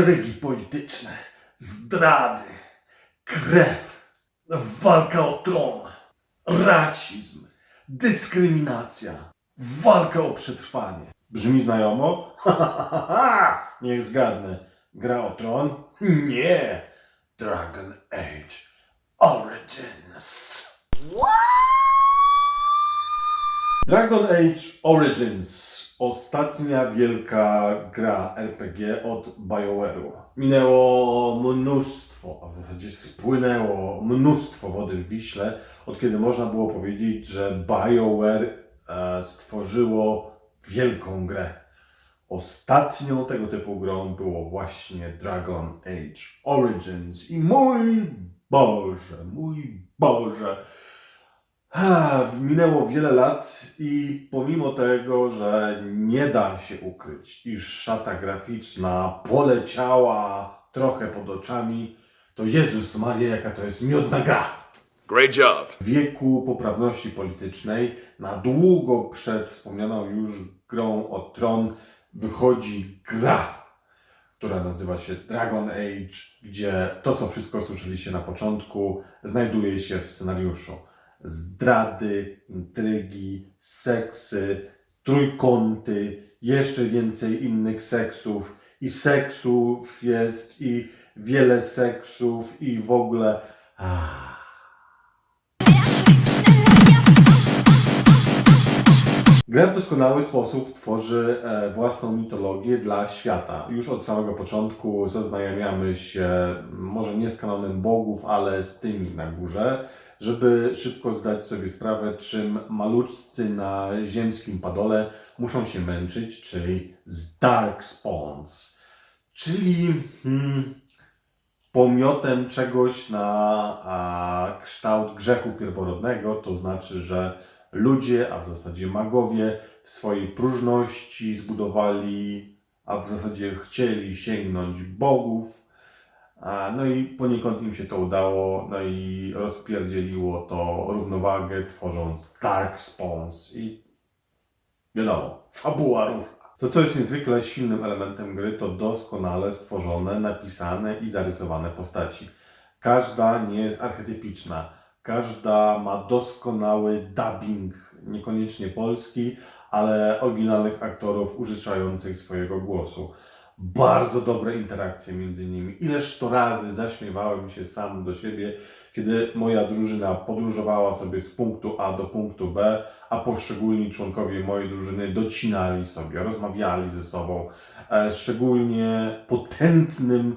intrygi polityczne, zdrady, krew, walka o tron, rasizm, dyskryminacja, walka o przetrwanie. Brzmi znajomo? Niech zgadnę. Gra o tron? Nie. Dragon Age Origins. Dragon Age Origins. Ostatnia wielka gra RPG od BioWare'u. Minęło mnóstwo, a w zasadzie spłynęło mnóstwo wody w Wiśle, od kiedy można było powiedzieć, że BioWare e, stworzyło wielką grę. Ostatnią tego typu grą było właśnie Dragon Age Origins. I mój Boże, mój Boże. Minęło wiele lat i pomimo tego, że nie da się ukryć, iż szata graficzna poleciała trochę pod oczami, to Jezus Maria, jaka to jest miodna gra! Great job. W wieku poprawności politycznej, na długo przed wspomnianą już grą o tron, wychodzi gra, która nazywa się Dragon Age, gdzie to, co wszystko słyszeliście na początku, znajduje się w scenariuszu. Zdrady, intrygi, seksy, trójkąty, jeszcze więcej innych seksów. I seksów jest, i wiele seksów, i w ogóle. Gra w doskonały sposób tworzy e, własną mitologię dla świata. Już od samego początku zaznajamiamy się, może nie z kanonem bogów, ale z tymi na górze, żeby szybko zdać sobie sprawę, czym maluczcy na ziemskim padole muszą się męczyć, czyli z Dark Spawns. Czyli hmm, pomiotem czegoś na a, kształt grzechu pierworodnego, to znaczy, że ludzie, a w zasadzie magowie w swojej próżności zbudowali, a w zasadzie chcieli sięgnąć bogów. No i poniekąd im się to udało, no i rozpierdzieliło to równowagę, tworząc Dark Spawns i wiadomo, fabuła rusza. To, co jest niezwykle silnym elementem gry, to doskonale stworzone, napisane i zarysowane postaci. Każda nie jest archetypiczna. Każda ma doskonały dubbing, niekoniecznie polski, ale oryginalnych aktorów użyczających swojego głosu. Bardzo dobre interakcje między nimi. Ileż to razy zaśmiewałem się sam do siebie, kiedy moja drużyna podróżowała sobie z punktu A do punktu B, a poszczególni członkowie mojej drużyny docinali sobie, rozmawiali ze sobą. E, Szczególnie potentnym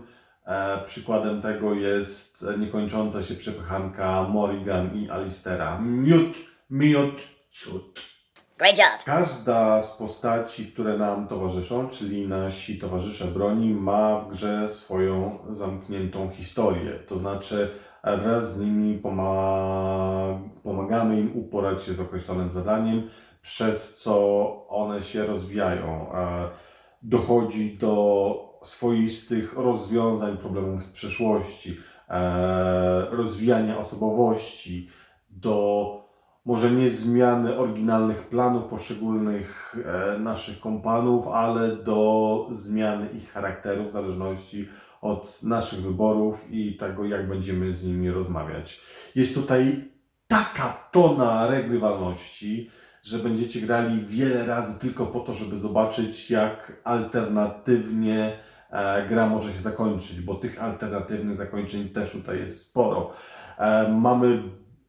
przykładem tego jest niekończąca się przepychanka Morrigan i Alistera. Miód, miód, cud. Great job. Każda z postaci, które nam towarzyszą, czyli nasi towarzysze broni, ma w grze swoją zamkniętą historię. To znaczy, wraz z nimi poma- pomagamy im uporać się z określonym zadaniem, przez co one się rozwijają. E, Dochodzi do swoistych rozwiązań problemów z przeszłości, e, rozwijania osobowości, do może nie zmiany oryginalnych planów poszczególnych e, naszych kompanów, ale do zmiany ich charakterów w zależności od naszych wyborów i tego, jak będziemy z nimi rozmawiać. Jest tutaj taka tona regrywalności, że będziecie grali wiele razy tylko po to, żeby zobaczyć, jak alternatywnie gra może się zakończyć, bo tych alternatywnych zakończeń też tutaj jest sporo. E, mamy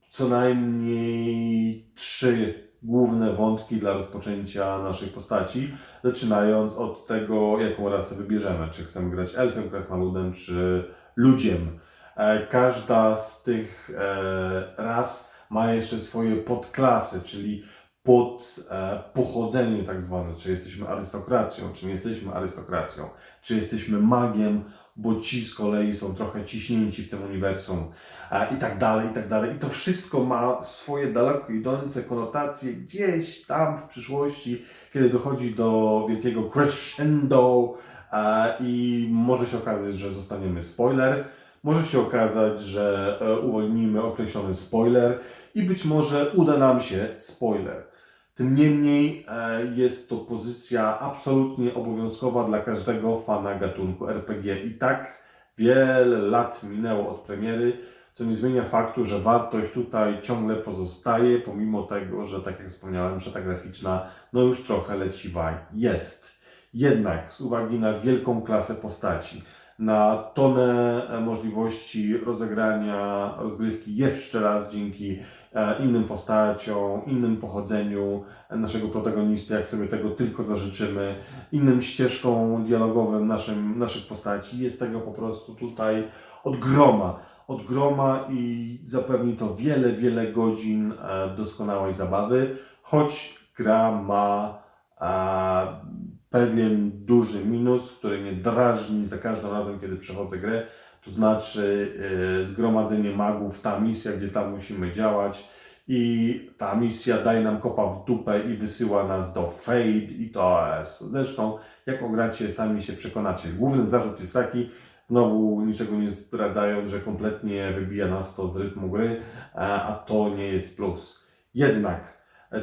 co najmniej trzy główne wątki dla rozpoczęcia naszej postaci, zaczynając od tego, jaką rasę wybierzemy. Czy chcemy grać elfem, krasnoludem, czy ludziem. E, Każda z tych e, ras ma jeszcze swoje podklasy, czyli pod e, tak zwane, czy jesteśmy arystokracją, czy nie jesteśmy arystokracją, czy jesteśmy magiem, bo ci z kolei są trochę ciśnięci w tym uniwersum e, i tak dalej, i tak dalej. I to wszystko ma swoje daleko idące konotacje gdzieś tam w przyszłości, kiedy dochodzi do wielkiego crescendo e, i może się okazać, że zostaniemy spoiler, może się okazać, że e, uwolnimy określony spoiler i być może uda nam się spoiler. Tym niemniej e, jest to pozycja absolutnie obowiązkowa dla każdego fana gatunku RPG. I tak wiele lat minęło od premiery, co nie zmienia faktu, że wartość tutaj ciągle pozostaje, pomimo tego, że tak jak wspomniałem, że ta graficzna no już trochę leciwa jest. Jednak z uwagi na wielką klasę postaci, na tonę możliwości rozegrania rozgrywki jeszcze raz dzięki e, innym postaciom, innym pochodzeniu naszego protagonisty, jak sobie tego tylko zażyczymy, innym ścieżką dialogowym naszym, naszych postaci. Jest tego po prostu tutaj od groma. Od groma i zapewni to wiele, wiele godzin e, doskonałej zabawy, choć gra ma e, pewien duży minus, który mnie drażni za każdym razem, kiedy przechodzę grę, to znaczy e, zgromadzenie magów, ta misja, gdzie tam musimy działać i ta misja daje nam kopa w dupę i wysyła nas do Fade i to jest. Zresztą, jak ogracie, sami się przekonacie. Główny zarzut jest taki, znowu niczego nie zdradzając, że kompletnie wybija nas to z rytmu gry, a to nie jest plus. Jednak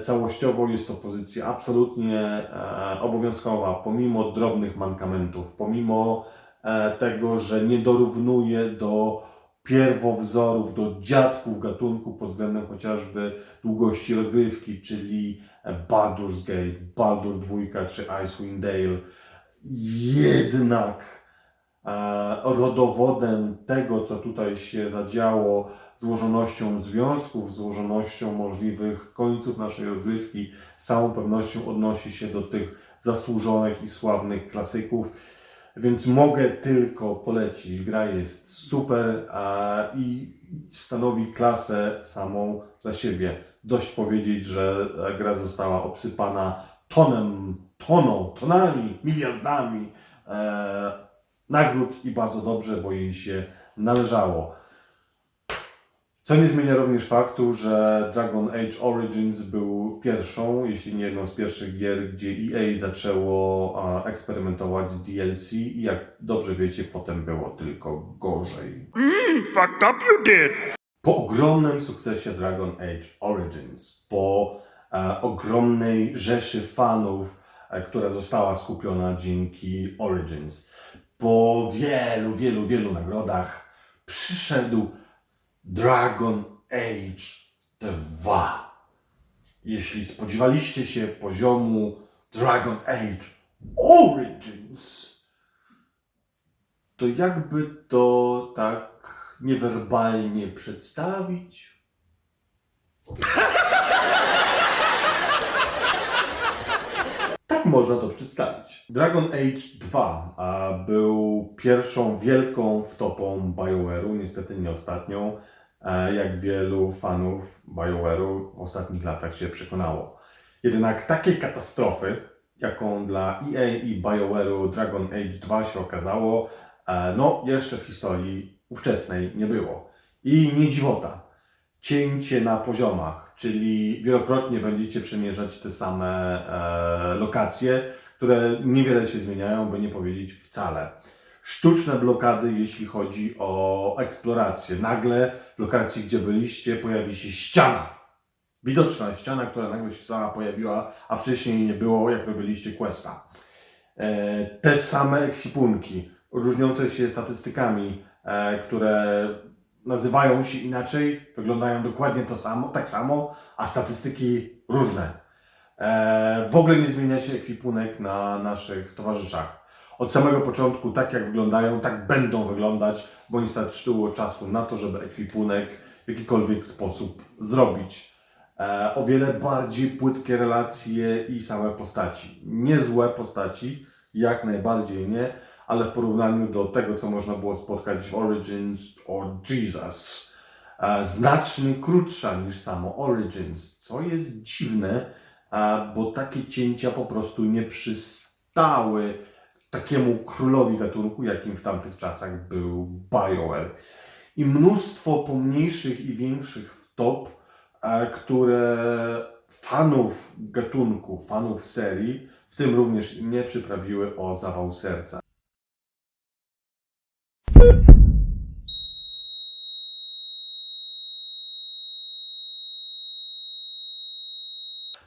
całościowo jest to pozycja absolutnie e, obowiązkowa, pomimo drobnych mankamentów, pomimo e, tego, że nie dorównuje do pierwowzorów, do dziadków gatunku pod względem chociażby długości rozgrywki, czyli e, Baldur's Gate, Baldur 2 czy Icewind Dale. Jednak rodowodem tego, co tutaj się zadziało, złożonością związków, złożonością możliwych końców naszej rozgrywki, z całą pewnością odnosi się do tych zasłużonych i sławnych klasyków. Więc mogę tylko polecić. Gra jest super a, i stanowi klasę samą dla siebie. Dość powiedzieć, że gra została obsypana tonem, toną, tonami, miliardami e, nagród i bardzo dobrze, bo jej się należało. Co nie zmienia również faktu, że Dragon Age Origins był pierwszą, jeśli nie jedną z pierwszych gier, gdzie EA zaczęło eksperymentować z DLC i jak dobrze wiecie, potem było tylko gorzej. Fucked up you did. Po ogromnym sukcesie Dragon Age Origins, po e, ogromnej rzeszy fanów, e, która została skupiona dzięki Origins, po wielu, wielu, wielu nagrodach, przyszedł Dragon Age 2. Jeśli spodziewaliście się poziomu Dragon Age Origins, to jakby to tak niewerbalnie przedstawić? Tak można to przedstawić. Dragon Age 2 a, był pierwszą wielką wtopą BioWare'u, niestety nie ostatnią, e, jak wielu fanów BioWare'u w ostatnich latach się przekonało. Jednak takiej katastrofy, jaką dla EA i BioWare'u Dragon Age 2 się okazało, e, no jeszcze w historii ówczesnej nie było. I nie dziwota. Cięcie na poziomach, czyli wielokrotnie będziecie przemierzać te same e, lokacje, które niewiele się zmieniają, by nie powiedzieć wcale. Sztuczne blokady, jeśli chodzi o eksplorację. Nagle w lokacji, gdzie byliście, pojawi się ściana. Widoczna ściana, która nagle się sama pojawiła, a wcześniej nie było, jak robiliście questa. E, te same ekwipunki, różniące się statystykami, e, które nazywają się inaczej, wyglądają dokładnie to samo, tak samo, a statystyki różne. E, w ogóle nie zmienia się ekwipunek na naszych towarzyszach. Od samego początku tak jak wyglądają, tak będą wyglądać, bo nie starczyło czasu na to, żeby ekwipunek w jakikolwiek sposób zrobić. E, o wiele bardziej płytkie relacje i same postaci. Niezłe postaci, jak najbardziej nie, ale w porównaniu do tego, co można było spotkać w Origins o Jesus, e, znacznie krótsza niż samo Origins, co jest dziwne, e, bo takie cięcia po prostu nie przystały takiemu królowi gatunku, jakim w tamtych czasach był BioWare. I mnóstwo pomniejszych i większych wtop, e, które fanów gatunku, fanów serii, w tym również mnie przyprawiły o zawał serca.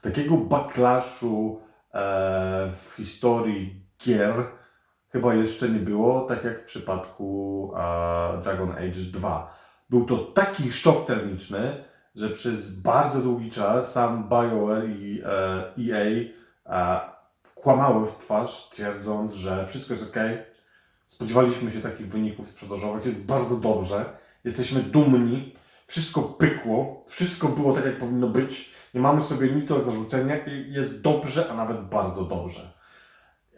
Takiego backlashu e, w historii gier chyba jeszcze nie było, tak jak w przypadku e, Dragon Age 2. Był to taki szok termiczny, że przez bardzo długi czas sam BioWare i e, EA e, kłamały w twarz, twierdząc, że wszystko jest ok. Spodziewaliśmy się takich wyników sprzedażowych, jest bardzo dobrze, jesteśmy dumni, wszystko pykło, wszystko było tak, jak powinno być, nie mamy sobie nic do zarzucenia jest dobrze, a nawet bardzo dobrze.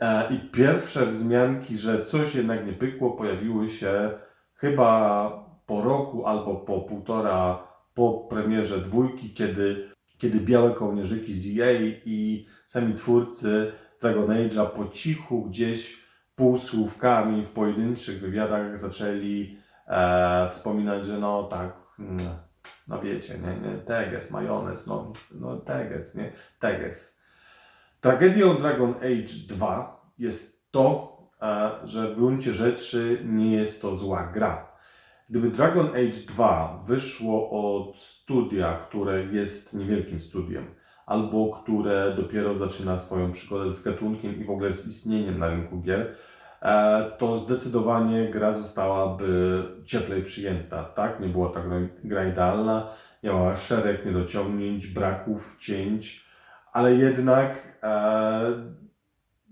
E, I pierwsze wzmianki, że coś jednak nie pykło, pojawiły się chyba po roku albo po półtora po premierze dwójki, kiedy, kiedy białe kołnierzyki z EA i sami twórcy Dragon Age'a po cichu gdzieś półsłówkami w pojedynczych wywiadach zaczęli e, wspominać, że no tak, mm, no wiecie, nie, nie, teges, majonez, no, no teges, nie, teges. Tragedią Dragon Age 2 jest to, e, że w gruncie rzeczy nie jest to zła gra. Gdyby Dragon Age 2 wyszło od studia, które jest niewielkim studiem, albo które dopiero zaczyna swoją przygodę z gatunkiem i w ogóle z istnieniem na rynku gier, e, to zdecydowanie gra zostałaby cieplej przyjęta. Tak, nie była ta gra, gra idealna, miała szereg niedociągnięć, braków, cięć, ale jednak e,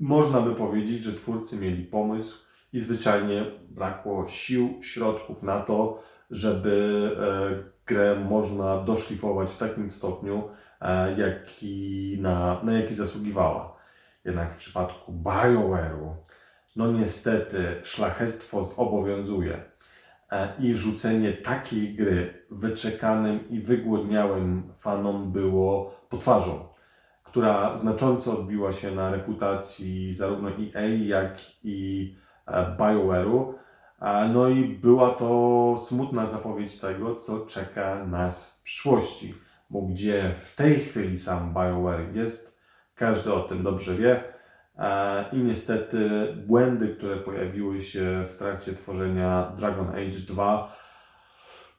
można by powiedzieć, że twórcy mieli pomysł i zwyczajnie brakło sił, środków na to, żeby e, grę można doszlifować w takim stopniu, e, jaki na, na jaki zasługiwała. Jednak w przypadku BioWare'u, no niestety szlachectwo zobowiązuje e, i rzucenie takiej gry wyczekanym i wygłodniałym fanom było potwarzą która znacząco odbiła się na reputacji zarówno EA, jak i e, BioWare'u. E, No i była to smutna zapowiedź tego, co czeka nas w przyszłości, bo gdzie w tej chwili sam BioWare jest, każdy o tym dobrze wie. E, I niestety błędy, które pojawiły się w trakcie tworzenia Dragon Age 2,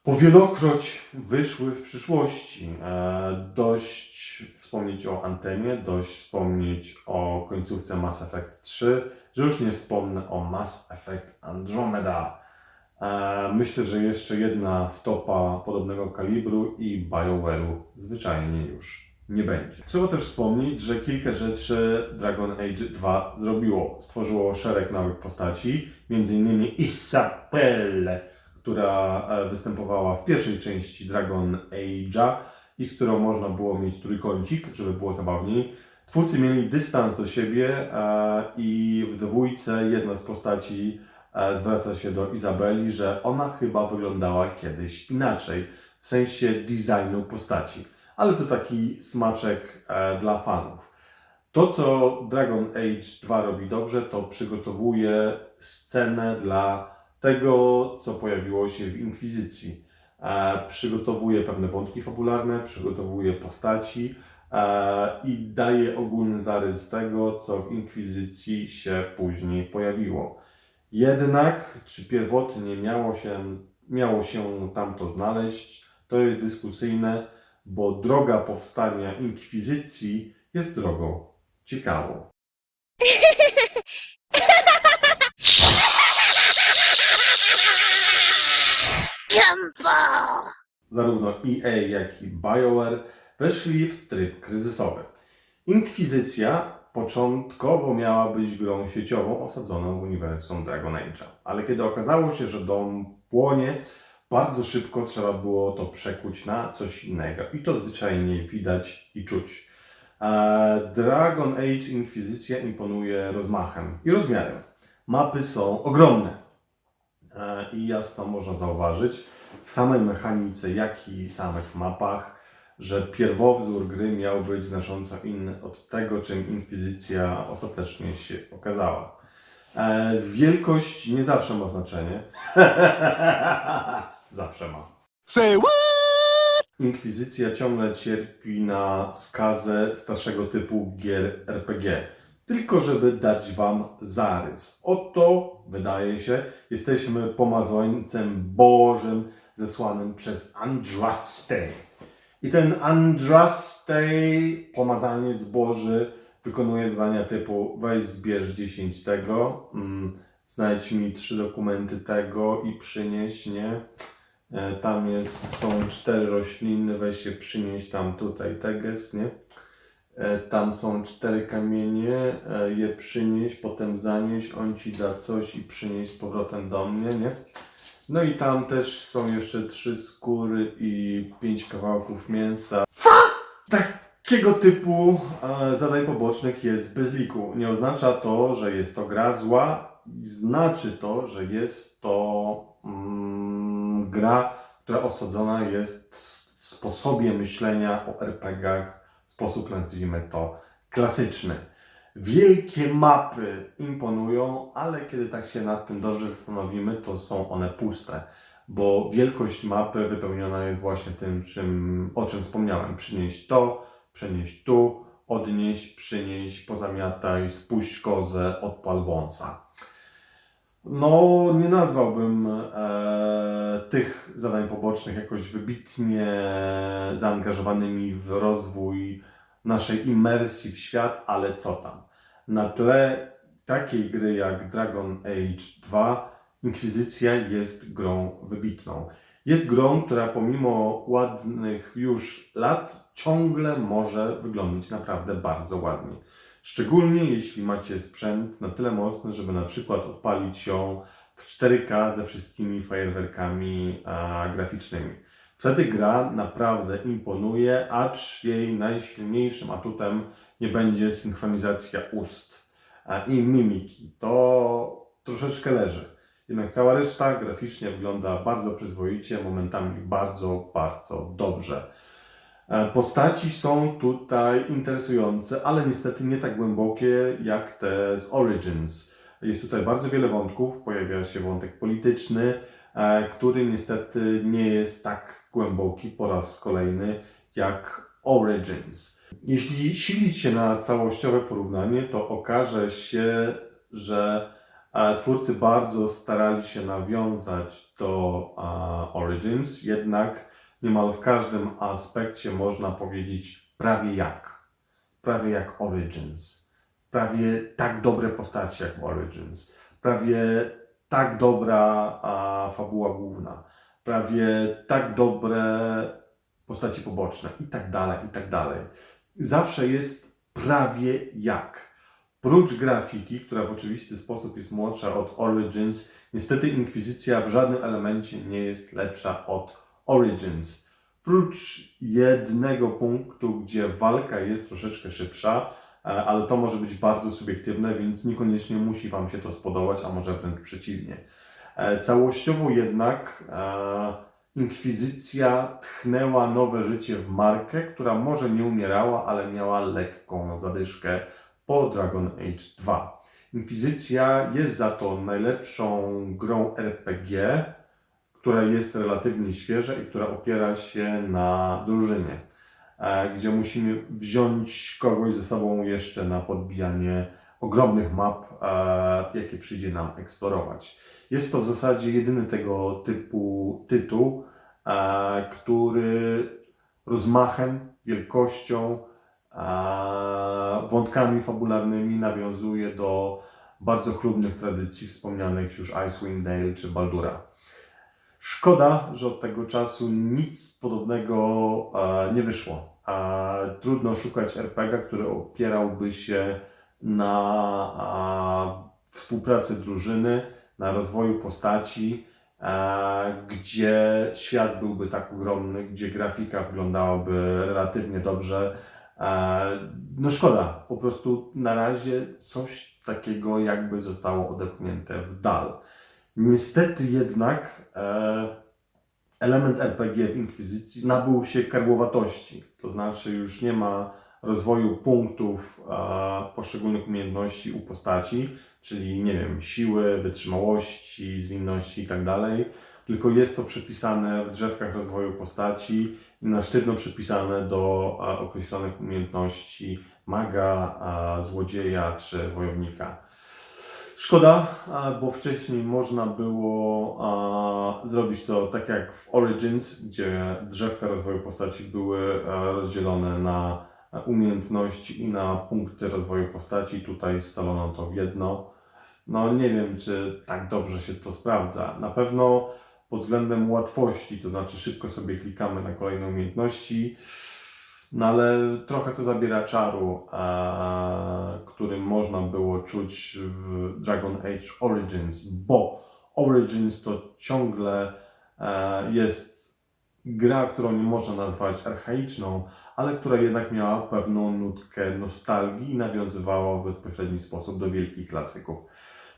powielokroć wyszły w przyszłości. E, dość wspomnieć o Antemie, dość wspomnieć o końcówce Mass Effect 3, że już nie wspomnę o Mass Effect Andromeda. E, myślę, że jeszcze jedna wtopa podobnego kalibru i BioWare'u zwyczajnie już nie będzie. Trzeba też wspomnieć, że kilka rzeczy Dragon Age 2 zrobiło. Stworzyło szereg nowych postaci, m.in. Isabelle, która e, występowała w pierwszej części Dragon Age'a i z którą można było mieć trójkącik, żeby było zabawniej. Twórcy mieli dystans do siebie e, i w dwójce jedna z postaci e, zwraca się do Izabeli, że ona chyba wyglądała kiedyś inaczej, w sensie designu postaci. Ale to taki smaczek dla fanów. To, co Dragon Age 2 robi dobrze, to przygotowuje scenę dla tego, co pojawiło się w Inkwizycji. E, przygotowuje pewne wątki fabularne, przygotowuje postaci e, i daje ogólny zarys tego, co w Inkwizycji się później pojawiło. Jednak, czy pierwotnie miało się, miało się tam to znaleźć, to jest dyskusyjne, bo droga powstania Inkwizycji jest drogą ciekawą. Zarówno EA, jak i BioWare weszli w tryb kryzysowy. Inkwizycja początkowo miała być grą sieciową osadzoną w uniwersum Dragon Age'a. Ale kiedy okazało się, że dom płonie, bardzo szybko trzeba było to przekuć na coś innego. I to zwyczajnie widać i czuć. E, Dragon Age Inkwizycja imponuje rozmachem i rozmiarem. Mapy są ogromne. E, I jasno można zauważyć w samej mechanice, jak i samych mapach, że pierwowzór gry miał być znacząco inny od tego, czym Inkwizycja ostatecznie się okazała. E, wielkość nie zawsze ma znaczenie. zawsze ma. Say what? Inkwizycja ciągle cierpi na skazę starszego typu gier RPG. Tylko żeby dać Wam zarys. Oto, wydaje się, jesteśmy pomazańcem Bożym zesłanym przez Andraste. I ten Andraste, pomazaniec Boży, wykonuje zadania typu weź zbierz 10 tego, mm, znajdź mi trzy dokumenty tego i przynieś, nie? E, Tam jest, są cztery rośliny, weź je przynieść tam tutaj teges, nie? E, Tam są cztery kamienie, e, je przynieś, potem zanieś, on ci da coś i przynieś z powrotem do mnie, nie? No i tam też są jeszcze trzy skóry i pięć kawałków mięsa. Co? Takiego typu e, zadań pobocznych jest bez liku. Nie oznacza to, że jest to gra zła, znaczy to, że jest to mm, gra, która osadzona jest w sposobie myślenia o RPG-ach, sposób nazwijmy to klasyczny. Wielkie mapy imponują, ale kiedy tak się nad tym dobrze zastanowimy, to są one puste, bo wielkość mapy wypełniona jest właśnie tym, czym, o czym wspomniałem. Przynieść to, przenieść tu, odnieść, przynieść, pozamiataj, spuść kozę, odpal wąsa. No, nie nazwałbym e, tych zadań pobocznych jakoś wybitnie zaangażowanymi w rozwój naszej imersji w świat, ale co tam. Na tle takiej gry jak Dragon Age 2, Inkwizycja jest grą wybitną. Jest grą, która pomimo ładnych już lat ciągle może wyglądać naprawdę bardzo ładnie. Szczególnie jeśli macie sprzęt na tyle mocny, żeby na przykład odpalić ją w 4K ze wszystkimi fajerwerkami a, graficznymi. Wtedy gra naprawdę imponuje, acz jej najsilniejszym atutem nie będzie synchronizacja ust i mimiki. To troszeczkę leży. Jednak cała reszta graficznie wygląda bardzo przyzwoicie, momentami bardzo, bardzo dobrze. E, Postaci są tutaj interesujące, ale niestety nie tak głębokie jak te z Origins. Jest tutaj bardzo wiele wątków, pojawia się wątek polityczny, e, który niestety nie jest tak głęboki po raz kolejny jak Origins. Jeśli silić się na całościowe porównanie, to okaże się, że e, twórcy bardzo starali się nawiązać do Origins, jednak niemal w każdym aspekcie można powiedzieć prawie jak. Prawie jak Origins. Prawie tak dobre postacie jak Origins. Prawie tak dobra a, fabuła główna. Prawie tak dobre postaci poboczne i tak dalej, i tak dalej. Zawsze jest prawie jak. Prócz grafiki, która w oczywisty sposób jest młodsza od Origins, niestety Inkwizycja w żadnym elemencie nie jest lepsza od Origins. Prócz jednego punktu, gdzie walka jest troszeczkę szybsza, e, ale to może być bardzo subiektywne, więc niekoniecznie musi Wam się to spodobać, a może wręcz przeciwnie. E, Całościowo jednak e, Inkwizycja tchnęła nowe życie w markę, która może nie umierała, ale miała lekką zadyszkę po Dragon Age 2. Inkwizycja jest za to najlepszą grą RPG, która jest relatywnie świeża i która opiera się na drużynie, e, gdzie musimy wziąć kogoś ze sobą jeszcze na podbijanie ogromnych map, e, jakie przyjdzie nam eksplorować. Jest to w zasadzie jedyny tego typu tytuł, e, który rozmachem, wielkością, wątkami fabularnymi nawiązuje do bardzo chlubnych tradycji wspomnianych już Icewind Dale czy Baldura. Szkoda, że od tego czasu nic podobnego e, nie wyszło. Trudno szukać RPG, który opierałby się na współpracy drużyny, na rozwoju postaci, e, gdzie świat byłby tak ogromny, gdzie grafika wyglądałaby relatywnie dobrze. E, no szkoda, po prostu na razie coś takiego jakby zostało odepchnięte w dal. Niestety jednak e, element RPG w Inkwizycji nabył się karłowatości, to znaczy już nie ma rozwoju punktów e, poszczególnych umiejętności u postaci, czyli nie wiem, siły, wytrzymałości, zwinności i tak tylko jest to przypisane w drzewkach rozwoju postaci i na sztywno przypisane do e, określonych umiejętności maga, złodzieja czy wojownika. Szkoda, bo wcześniej można było zrobić to tak jak w Origins, gdzie drzewka rozwoju postaci były rozdzielone na umiejętności i na punkty rozwoju postaci. Tutaj scalono to w jedno. No nie wiem, czy tak dobrze się to sprawdza. Na pewno pod względem łatwości, to znaczy szybko sobie klikamy na kolejne umiejętności, no ale trochę to zabiera czaru, e, który można było czuć w Dragon Age Origins, bo Origins to ciągle e, jest gra, którą nie można nazwać archaiczną, ale która jednak miała pewną nutkę nostalgii i nawiązywała w bezpośredni sposób do wielkich klasyków.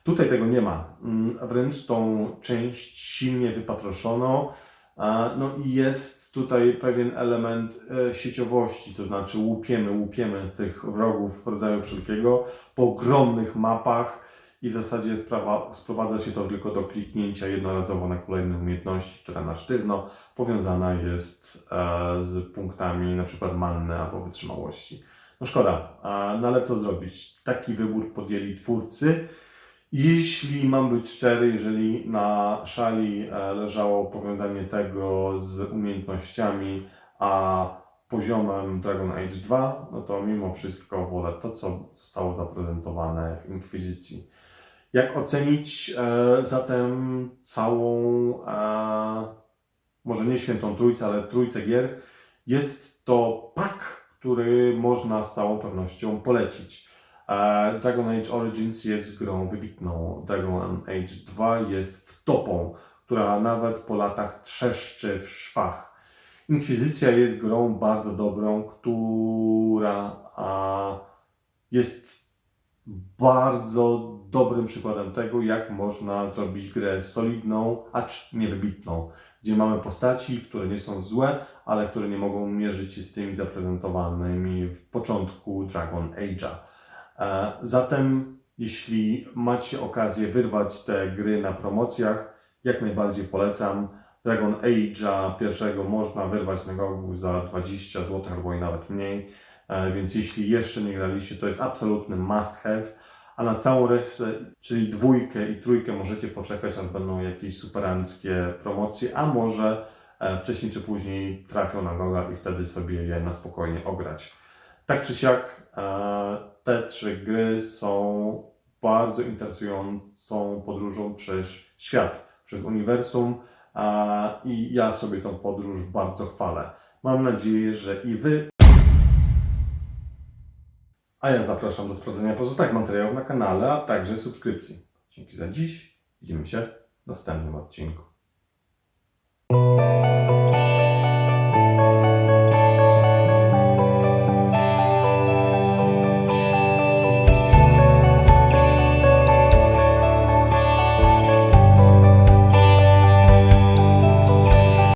Tutaj tego nie ma. Mm, Wręcz tą część silnie wypatroszono. No i jest tutaj pewien element e, sieciowości, to znaczy łupiemy, łupiemy tych wrogów rodzaju wszelkiego po ogromnych mapach i w zasadzie sprawa, sprowadza się to tylko do kliknięcia jednorazowo na kolejne umiejętności, która na sztywno powiązana jest e, z punktami na przykład manny albo wytrzymałości. No szkoda, no ale co zrobić? Taki wybór podjęli twórcy. Jeśli mam być szczery, jeżeli na szali e, leżało powiązanie tego z umiejętnościami, a poziomem Dragon Age 2, no to mimo wszystko wolę to, co zostało zaprezentowane w Inkwizycji. Jak ocenić e, zatem całą, e, może nie świętą trójcę, ale trójcę gier? Jest to pak, który można z całą pewnością polecić. Dragon Age Origins jest grą wybitną. Dragon Age 2 jest wtopą, która nawet po latach trzeszczy w szwach. Inkwizycja jest grą bardzo dobrą, która jest bardzo dobrym przykładem tego, jak można zrobić grę solidną, acz niewybitną, gdzie mamy postaci, które nie są złe, ale które nie mogą mierzyć się z tymi zaprezentowanymi w początku Dragon Age'a. E, Zatem, jeśli macie okazję wyrwać te gry na promocjach, jak najbardziej polecam. Dragon Age'a pierwszego można wyrwać na gogu za 20 zł albo i nawet mniej, E, więc jeśli jeszcze nie graliście, to jest absolutny must have. A na całą resztę, czyli dwójkę i trójkę możecie poczekać, aż będą jakieś superanckie promocje, a może e, wcześniej czy później trafią na goga i wtedy sobie je na spokojnie ograć. Tak czy siak, e, te trzy gry są bardzo interesującą podróżą przez świat, przez uniwersum a, i ja sobie tą podróż bardzo chwalę. Mam nadzieję, że i Wy. A ja zapraszam do sprawdzenia pozostałych materiałów na kanale, a także subskrypcji. Dzięki za dziś. Widzimy się w następnym odcinku.